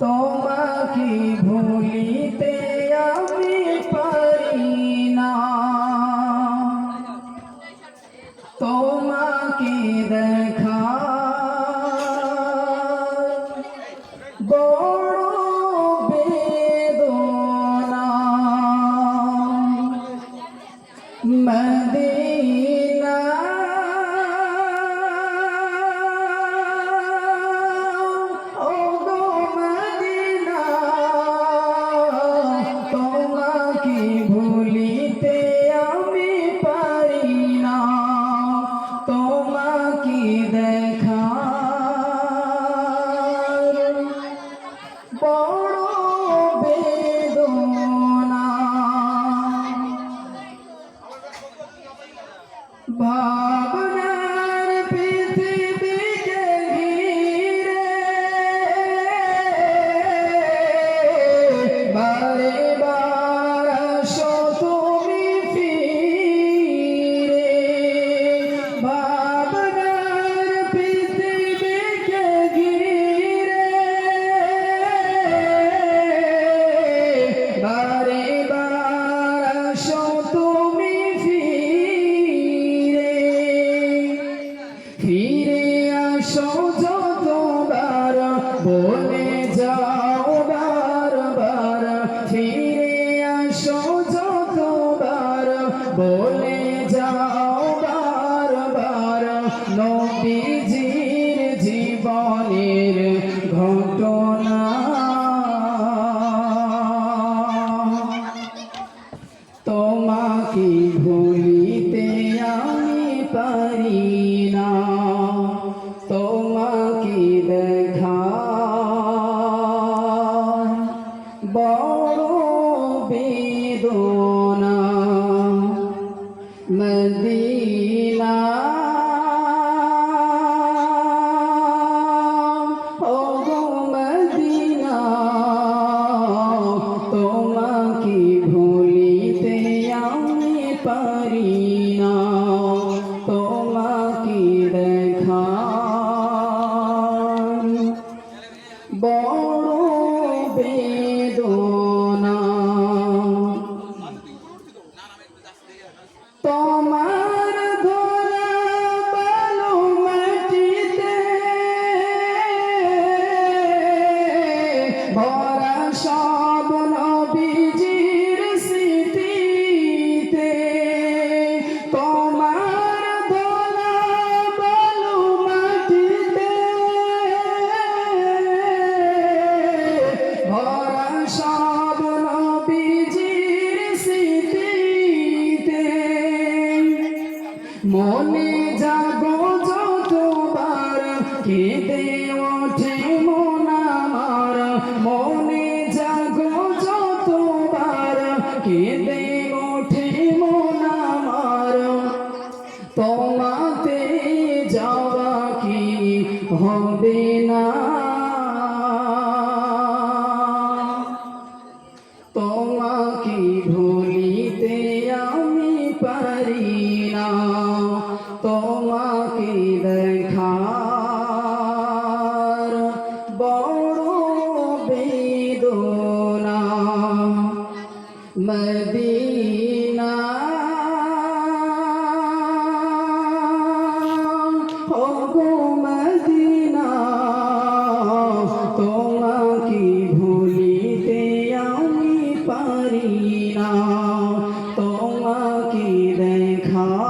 তোমাকে ভুলিতে আমি পারি না তোমাকে দেখা। বড় নবীজির জীবনের ঘটনা। তোমাকে ভুলিতে আমি পারি না। তোমাকে দেখা। বড় বেদনা। মদিনা পারি না তোমাকে দেখা। বড় বেদনা তোমার ধরা বালু মাটিতে। ভরা কেঁদে ওঠে মন আমার? মনে জাগো যতবার। কেঁদে ওঠে মন আমার? তোমাতে যাওয়া কি হবে না? মদিনা। ও গো মদিনা তোমাকে ভুলিতে আমি পারি না। তোমাকে দেখা।